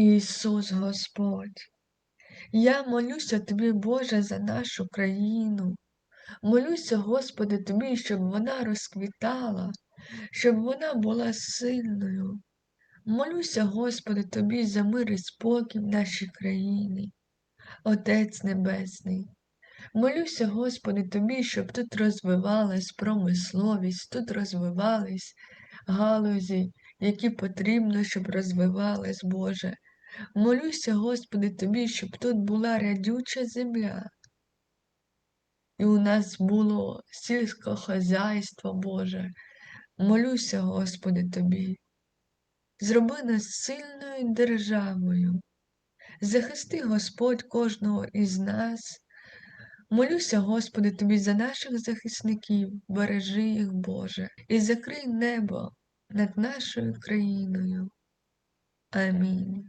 Ісус Господь. Я молюся тобі, Боже, за нашу країну. Молюся, Господи, тобі, щоб вона розквітала, щоб вона була сильною. Молюся, Господи, тобі за мир і спокій в нашій країні, Отець Небесний. Молюся, Господи, тобі, щоб тут розвивалась промисловість, тут розвивались галузі, які потрібно, щоб розвивалась, Боже. Молюся, Господи, тобі, щоб тут була рядюча земля. І у нас було сільське хазяйство, Боже. Молюся, Господи, тобі. Зроби нас сильною державою. Захисти, Господь, кожного із нас. Молюся, Господи, тобі за наших захисників, бережи їх, Боже, і закрий небо над нашою країною. Амінь.